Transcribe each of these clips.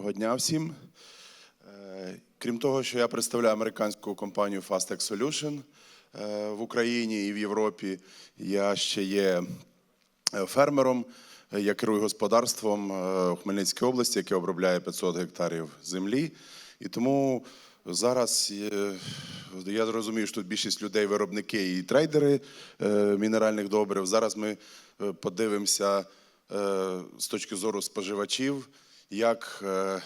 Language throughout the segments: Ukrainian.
Доброго дня всім. Е, Крім того, що я представляю американську компанію Fastex Solution е, в Україні і в Європі, я ще є е, фермером. Я керую господарством у Хмельницькій області, яке обробляє 500 гектарів землі. І тому зараз я зрозумію, що тут більшість людей виробники і трейдери мінеральних добрив. Зараз ми подивимося з точки зору споживачів, як е,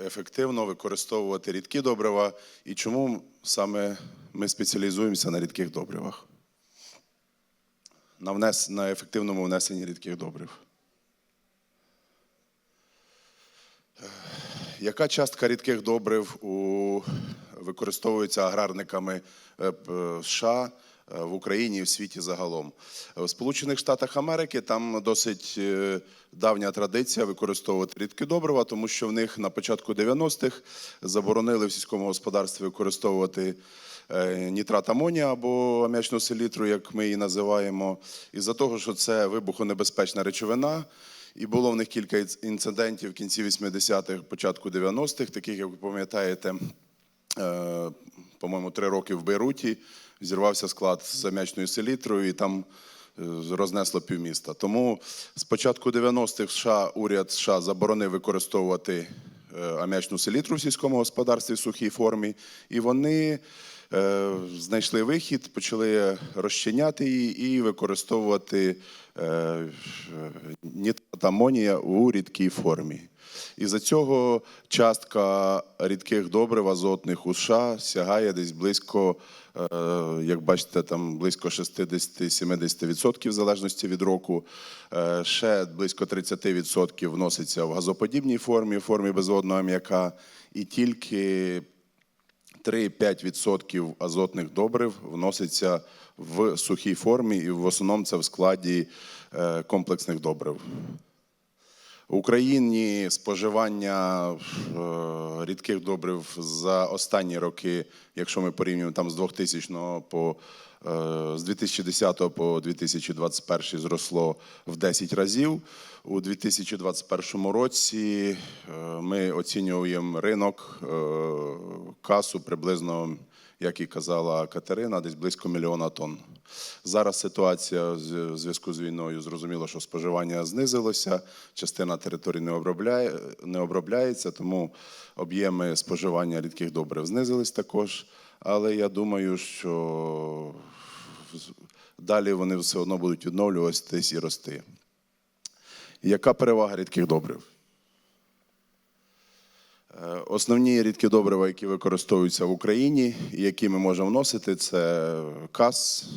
ефективно використовувати рідкі добрива і чому саме ми спеціалізуємося на рідких добривах, на, внес, на ефективному внесенні рідких добрив. Яка частка рідких добрив у, використовується аграрниками е, США е, в Україні і в світі загалом? В Сполучених Штатах Америки там досить е, давня традиція використовувати рідкі добрива, тому що в них на початку 90-х заборонили в сільському господарстві використовувати е, нітрат амонія або ам'ячну селітру, як ми її називаємо, із-за того, що це вибухонебезпечна речовина. І було в них кілька інцидентів в кінці 80-х, початку 90-х, таких, як ви пам'ятаєте, е, по-моєму, три роки в Бейруті зірвався склад з м'ячною селітрою, і там е, рознесло півміста. Тому з початку 90-х США уряд США заборонив використовувати е, ам'ячну селітру в сільському господарстві в сухій формі, і вони е, знайшли вихід, почали розчиняти її і використовувати е, у рідкій формі. І за цього частка рідких добрив азотних у США сягає десь близько, е, як бачите, там близько 60-70% в залежності від року. Е, Ще близько 30% вноситься в газоподібній формі, в формі безводного ам'яка, і тільки 3-5% азотних добрив вноситься в сухій формі, і в основному це в складі е, комплексних добрив. В Україні споживання е, рідких добрив за останні роки, якщо ми порівнюємо там з 2000 по е, з 2010 по 2021 зросло в 10 разів. У 2021 році ми оцінюємо ринок касу приблизно, як і казала Катерина, десь близько мільйона тонн. Зараз ситуація в зв'язку з війною зрозуміло, що споживання знизилося, частина території не обробляє, не обробляється, тому об'єми споживання рідких добрив знизились також. Але я думаю, що далі вони все одно будуть відновлюватись і рости. Яка перевага рідких добрив? Е, Основні рідкі добрива, які використовуються в Україні, і які ми можемо вносити, це КАС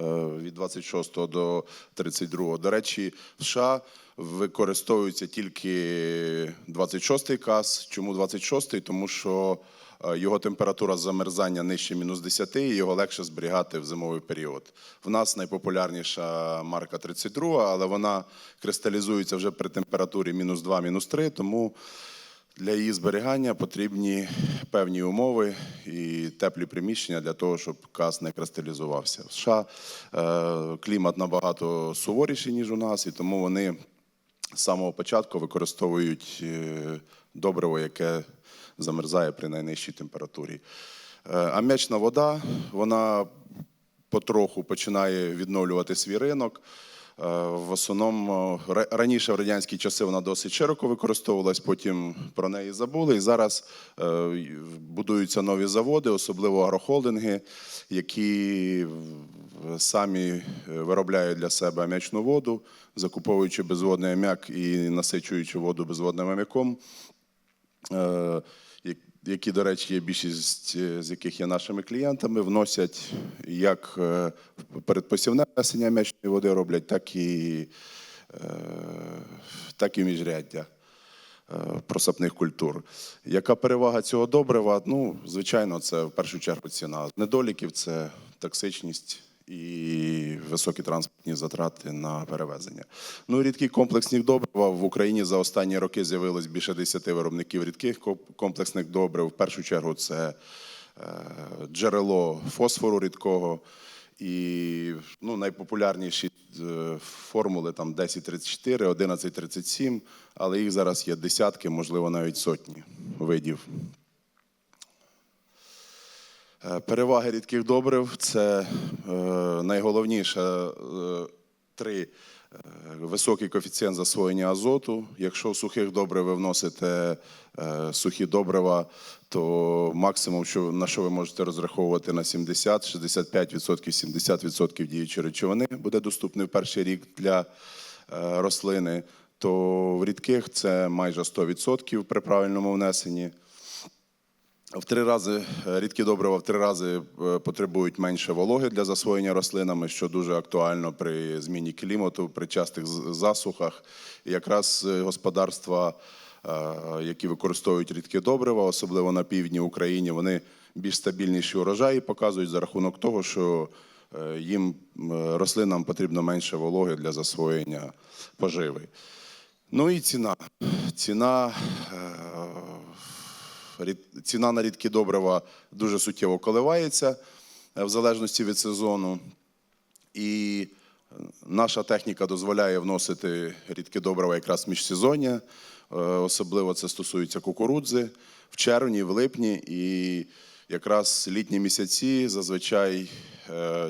е, від 26 до 32. До речі, в США використовується тільки 26 КАС. Чому 26? Тому що е, його температура замерзання нижче мінус 10, і його легше зберігати в зимовий період. В нас найпопулярніша марка 32, але вона кристалізується вже при температурі мінус 2, мінус 3, тому для її зберігання потрібні певні умови і теплі приміщення для того, щоб газ не кристалізувався. В США е, клімат набагато суворіший, ніж у нас, і тому вони з самого початку використовують е, добриво, яке замерзає при найнижчій температурі. Е, Ам'ячна вода, вона потроху починає відновлювати свій ринок. Е, В основному раніше в радянські часи вона досить широко використовувалась, потім про неї забули. І зараз е, будуються нові заводи, особливо агрохолдинги, які самі е, виробляють для себе ам'ячну воду, закуповуючи безводний ам'як і насичуючи воду безводним ам'яком. Як- які, до речі, є більшість е, з яких є нашими клієнтами, вносять як е, передпосівне внесення м'ячної води роблять, так і, е, так і міжряддя просапних культур. Яка перевага цього добрива? Ну, звичайно, це в першу чергу ціна. Недоліків це токсичність і високі транспортні затрати на перевезення. Ну, рідкі комплексні добрива в Україні за останні роки з'явилось більше 10 виробників рідких комплексних добрив. В першу чергу це е, джерело фосфору рідкого. І ну, найпопулярніші е, формули там 1034, 1137, але їх зараз є десятки, можливо, навіть сотні видів. Е, Переваги рідких добрив це е, найголовніше е, три високий коефіцієнт засвоєння азоту. Якщо в сухих добрив ви вносите сухі добрива, то максимум, що, на що ви можете розраховувати на 70, 65%, 70% діючої речовини буде доступний в перший рік для рослини, то в рідких це майже 100% при правильному внесенні. В три рази е, рідкі добрива в три рази е, потребують менше вологи для засвоєння рослинами, що дуже актуально при зміні клімату, при частих засухах. І якраз е, господарства, які використовують рідкі добрива, особливо на півдні України, вони більш стабільніші урожаї показують за рахунок того, що їм рослинам потрібно менше вологи для засвоєння поживи. Ну і ціна. Ціна ціна на рідкі добрива дуже суттєво коливається е, в залежності від сезону. І е, наша техніка дозволяє вносити рідкі добрива якраз міжсезоння. Е, Особливо це стосується кукурудзи в червні, в липні. І якраз літні місяці зазвичай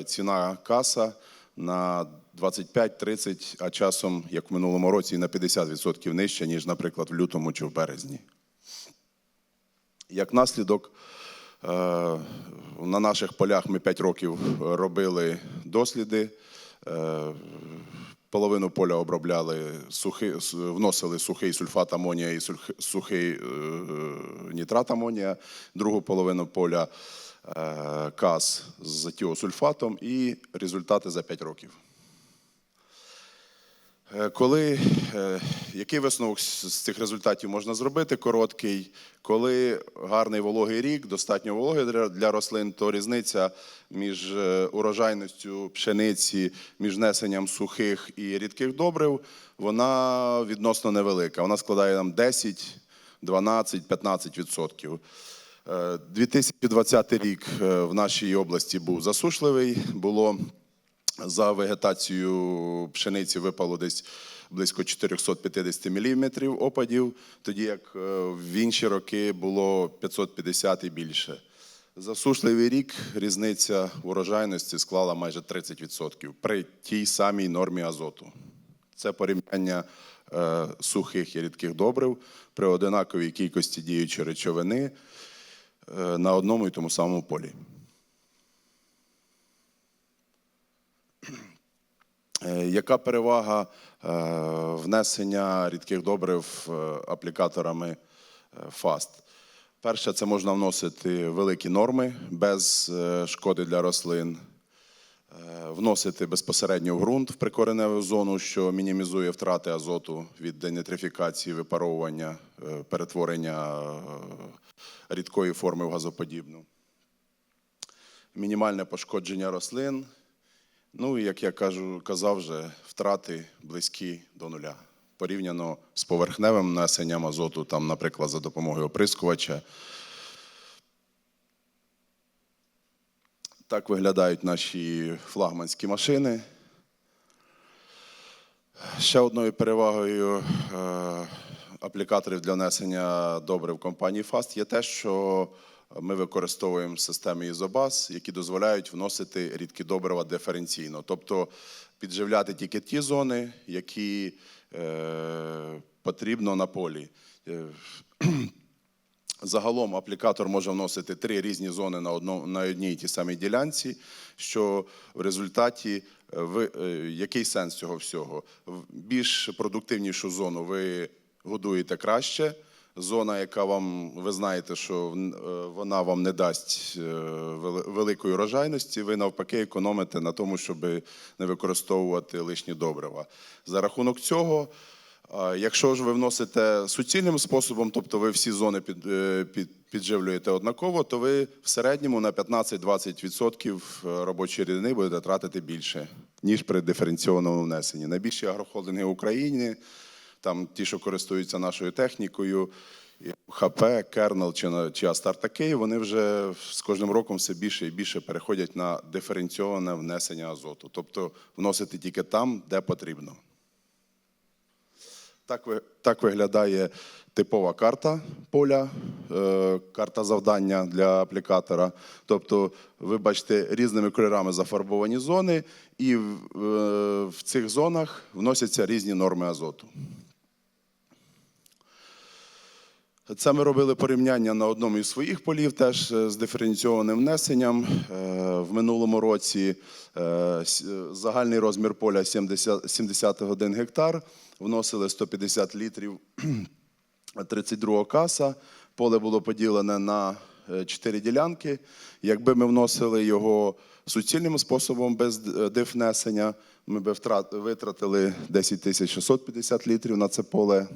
ціна каса на 25-30, а часом, як в минулому році, і на 50% нижча, ніж, наприклад, в лютому чи в березні. Як наслідок, е, на наших полях ми 5 років робили досліди. Е, Половину поля обробляли сухий, вносили сухий сульфат амонія і сухий е, нітрат амонія, другу половину поля каз з тіосульфатом і результати за 5 років. Е, Коли, е, який висновок з цих результатів можна зробити? Короткий, коли гарний вологий рік, достатньо вологи для, рослин, то різниця між е, урожайністю пшениці, між несенням сухих і рідких добрив, вона відносно невелика. Вона складає нам 10, 12, 15 відсотків. Е, 2020 рік в нашій області був засушливий. Було за вегетацію пшениці випало десь близько 450 мм опадів, тоді як е, в інші роки було 550 і більше. Засушливий рік різниця урожайності склала майже 30% при тій самій нормі азоту. Це порівняння е, сухих і рідких добрив при одинаковій кількості діючої речовини е, на одному і тому самому полі. Яка перевага е, внесення рідких добрив е, аплікаторами е, FAST? Перше, це можна вносити великі норми без е, шкоди для рослин, Е, вносити безпосередньо в ґрунт в прикореневу зону, що мінімізує втрати азоту від денетрифікації, випаровування, е, перетворення е, рідкої форми в газоподібну. Мінімальне пошкодження рослин. Ну як я кажу, казав вже, втрати близькі до нуля. Порівняно з поверхневим внесенням азоту, там, наприклад, за допомогою оприскувача. Так виглядають наші флагманські машини. Ще одною перевагою е, аплікаторів для внесення добрив компанії FAST є те, що ми використовуємо системи Ізобас, які дозволяють вносити рідкі добрива диференційно, тобто підживляти тільки ті зони, які е, потрібно на полі. Е, Загалом аплікатор може вносити три різні зони на одно, на одній і тій самій ділянці, що в результаті е, ви, е, який сенс цього всього? В більш продуктивнішу зону ви годуєте краще. Зона, яка вам, ви знаєте, що е, вона вам не дасть е, великої урожайності, ви навпаки економите на тому, щоб не використовувати лишні добрива. За рахунок цього Якщо ж ви вносите суцільним способом, тобто ви всі зони під, е, під, підживлюєте однаково, то ви в середньому на 15-20% робочої рідини будете тратити більше, ніж при диференційованому внесенні. Найбільші агрохолдинги України, там ті, що користуються нашою технікою, ХП, Кернел чи, чи Астарта вони вже з кожним роком все більше і більше переходять на диференційоване внесення азоту, тобто вносити тільки там, де потрібно. Так, так виглядає типова карта поля, е, карта завдання для аплікатора. Тобто, ви бачите різними кольорами зафарбовані зони, і в, е, в цих зонах вносяться різні норми азоту. Це ми робили порівняння на одному із своїх полів, теж е, з диференційованим внесенням. Е, В минулому році е, загальний розмір поля 70, 71 гектар, вносили 150 літрів 32 каса. Поле було поділене на 4 ділянки. Якби ми вносили його суцільним способом без дифнесення, ми би витратили 10 тисяч 650 літрів на це поле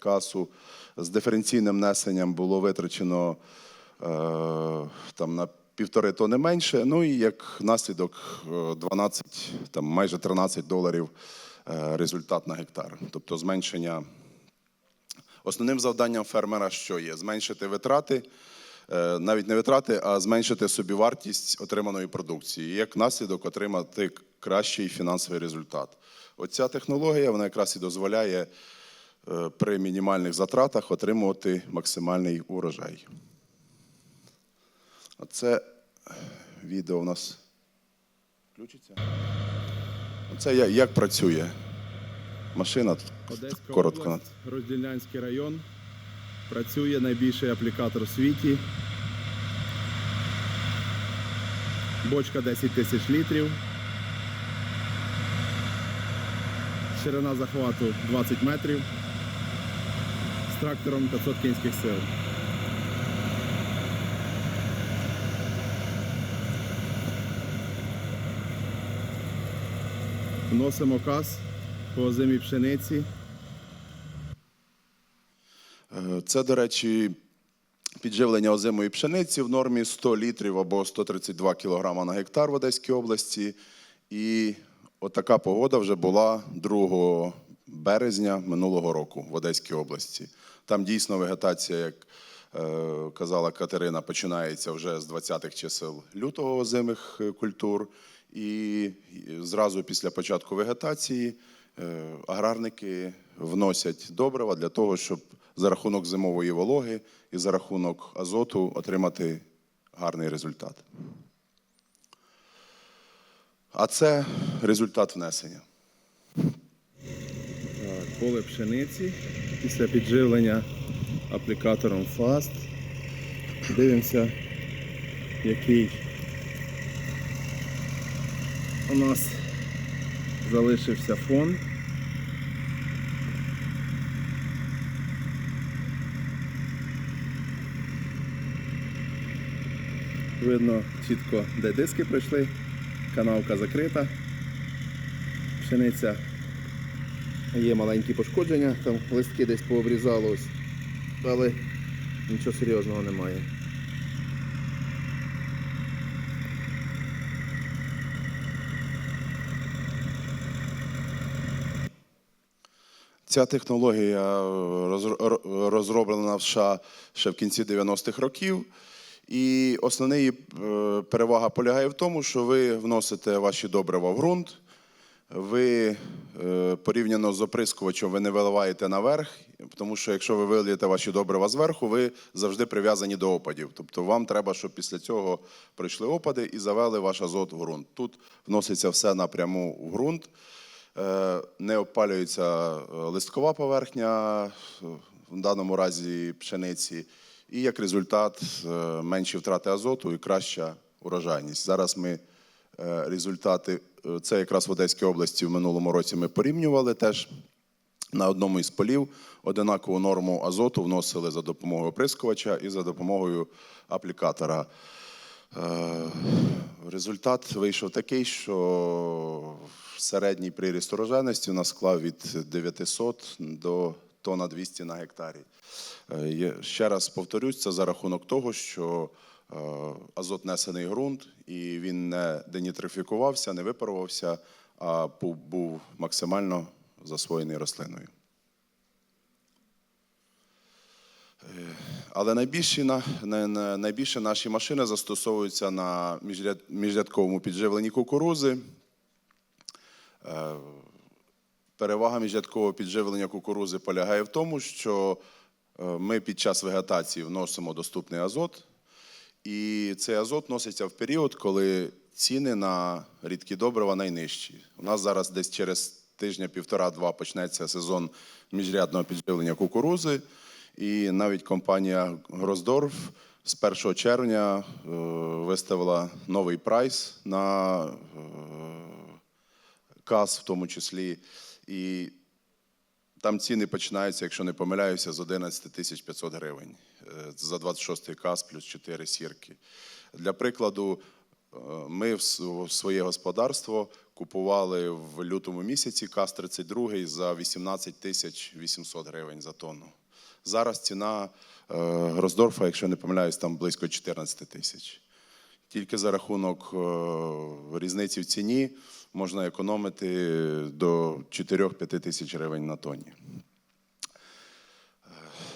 касу. З диференційним внесенням було витрачено е, там на півтори тони менше. Ну і як наслідок е, 12, там майже 13 доларів е, результат на гектар. Тобто зменшення Основним завданням фермера що є? Зменшити витрати, е, навіть не витрати, а зменшити собівартість отриманої продукції. І як наслідок отримати кращий фінансовий результат. Оця технологія вона якраз і дозволяє е, при мінімальних затратах отримувати максимальний урожай. Оце відео у нас включиться. Оце як працює машина. Одеська коротко. область, Роздільнянський район. Працює найбільший аплікатор в світі. Бочка 10 тисяч літрів. Ширина захвату 20 метрів. З трактором 500 кінських сил. Вносимо каз по озимій пшениці. Е, Це, до речі, підживлення озимої пшениці в нормі 100 літрів або 132 кілограма на гектар в Одеській області. І отака погода вже була 2 березня минулого року в Одеській області. Там дійсно вегетація, як е, казала Катерина, починається вже з 20-х чисел лютого озимих е, культур. І зразу після початку вегетації е, аграрники вносять добрива для того, щоб за рахунок зимової вологи і за рахунок азоту отримати гарний результат. А це результат внесення. Поле пшениці після підживлення аплікатором FAST. Дивимося, який у нас залишився фон. Видно чітко, де диски пройшли, канавка закрита, пшениця Є маленькі пошкодження, там листки десь пообрізало ось, але нічого серйозного немає. Ця технологія е, розро- ро- розроблена в США ще в кінці 90-х років. І основна її е, перевага полягає в тому, що ви вносите ваші добрива в ґрунт, ви е, порівняно з оприскувачем ви не виливаєте наверх, тому що якщо ви вилієте ваші добрива зверху, ви завжди прив'язані до опадів. Тобто вам треба, щоб після цього прийшли опади і завели ваш азот в ґрунт. Тут вноситься все напряму в ґрунт. Е, не опалюється е, листкова поверхня, в даному разі пшениці, і як результат менші втрати азоту і краща урожайність. Зараз ми результати, це якраз в Одеській області в минулому році ми порівнювали теж. На одному із полів одинакову норму азоту вносили за допомогою оприскувача і за допомогою аплікатора. Е, Результат вийшов такий, що середній приріст урожайності у нас склав від 900 до тонна 200 на гектарі. Е, Ще раз повторюсь, це за рахунок того, що азот несений ґрунт, і він не денітрифікувався, не випарувався, а був- максимально засвоєний рослиною. Але найбільші, на- на- на- найбільше наші машини застосовуються на міжрядковому підживленні кукурузи. Е, Перевага міжрядкового підживлення кукурузи полягає в тому, що е, ми під час вегетації вносимо доступний азот, і цей азот носиться в період, коли ціни на рідкі добрива найнижчі. У нас зараз десь через тижня-півтора-два почнеться сезон міжрядного підживлення кукурузи. І навіть компанія Гроздорф з 1 червня е, виставила новий прайс на е, каз в тому числі. І там ціни починаються, якщо не помиляюся, з 11 тисяч 500 гривень е, за 26-й каз плюс 4 сірки. Для прикладу, е, ми в своє господарство купували в лютому місяці каз 32 за 18 тисяч 800 гривень за тонну. Зараз ціна е, Гроздорфа, якщо не помиляюсь, там близько 14 тисяч. Тільки за рахунок різниці в ціні можна економити до 4-5 тисяч гривень на тонні.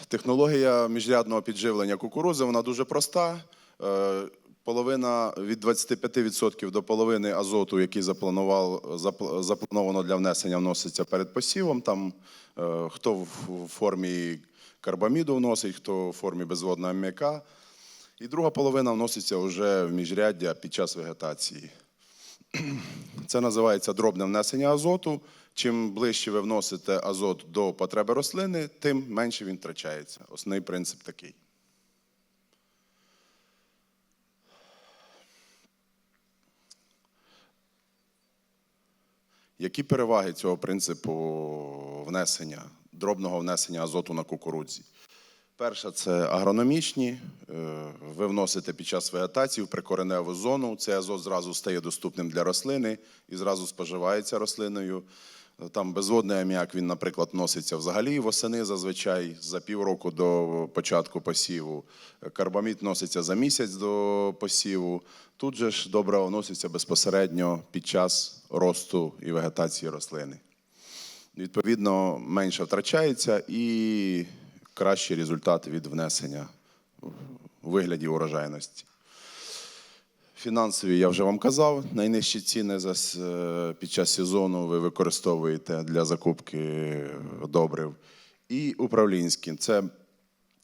Технологія міжрядного підживлення кукурузи вона дуже проста. Е, Половина від 25% до половини азоту, який запланував, заплановано для внесення, вноситься перед посівом. Там е, хто в формі карбаміду вносить, хто в формі безводного аміака. І друга половина вноситься вже в міжряддя під час вегетації. Це називається дробне внесення азоту. Чим ближче ви вносите азот до потреби рослини, тим менше він втрачається. Основний принцип такий. Які переваги цього принципу внесення, дробного внесення азоту на кукурудзі? Перше, це агрономічні. Е, Ви вносите під час вегетації в прикореневу зону. Цей азот зразу стає доступним для рослини і зразу споживається рослиною. Там безводний аміак, він, наприклад, носиться взагалі восени зазвичай за півроку до початку посіву. Карбамід носиться за місяць до посіву. Тут же ж добре вноситься безпосередньо під час росту і вегетації рослини. Відповідно, менше втрачається і кращий результат від внесення у вигляді урожайності. Фінансові я вже вам казав. Найнижчі ціни е, під час сезону ви використовуєте для закупки добрив. І управлінські це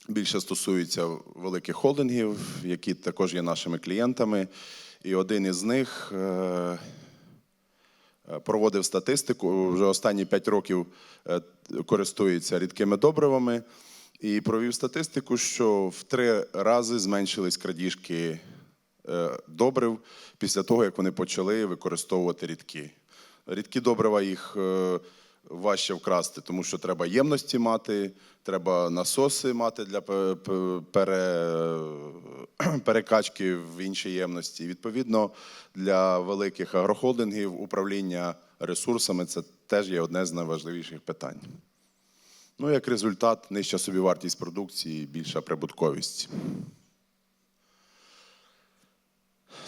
більше стосується великих холдингів, які також є нашими клієнтами. І один із них е, Е, проводив статистику. Вже останні 5 років користується рідкими добривами і провів статистику, що в три рази зменшились крадіжки е, добрив після того, як вони почали використовувати рідкі. Рідкі добрива їх е, важче вкрасти, тому що треба ємності мати, треба насоси мати для пе- пе- пере, перекачки в інші ємності. Відповідно, для великих агрохолдингів управління ресурсами це теж є одне з найважливіших питань. Ну, як результат, нижча собівартість продукції, більша прибутковість.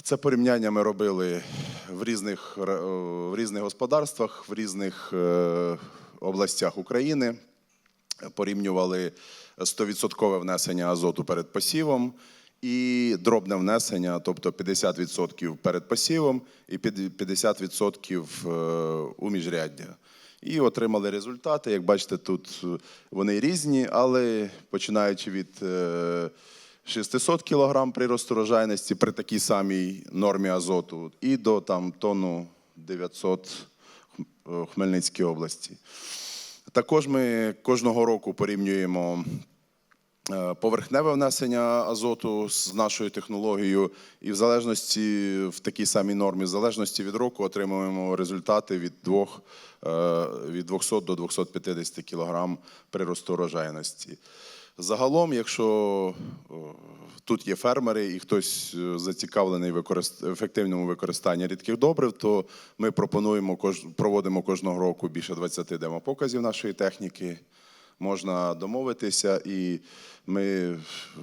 Це порівняння ми робили в різних, в різних господарствах, в різних е, областях України. Порівнювали 100% внесення азоту перед посівом і дробне внесення, тобто 50% перед посівом і 50% е, у міжряддя. І отримали результати. Як бачите, тут е, вони різні, але починаючи від е, 600 кг приросту рожайності при такій самій нормі азоту і до там, тонну 900 в Хмельницькій області. Також ми кожного року порівнюємо е, поверхневе внесення азоту з нашою технологією, і в залежності в такій самій нормі, в залежності від року, отримуємо результати від 2, від 200 до 250 кг приросту урожайності. Загалом, якщо тут є фермери і хтось е, зацікавлений в ефективному використанні рідких добрив, то ми пропонуємо проводимо кожного року більше 20 демопоказів нашої техніки. Можна домовитися, і ми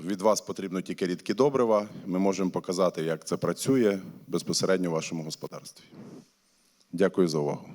від вас потрібно тільки рідкі добрива. Ми можемо показати, як це працює безпосередньо в вашому господарстві. Дякую за увагу.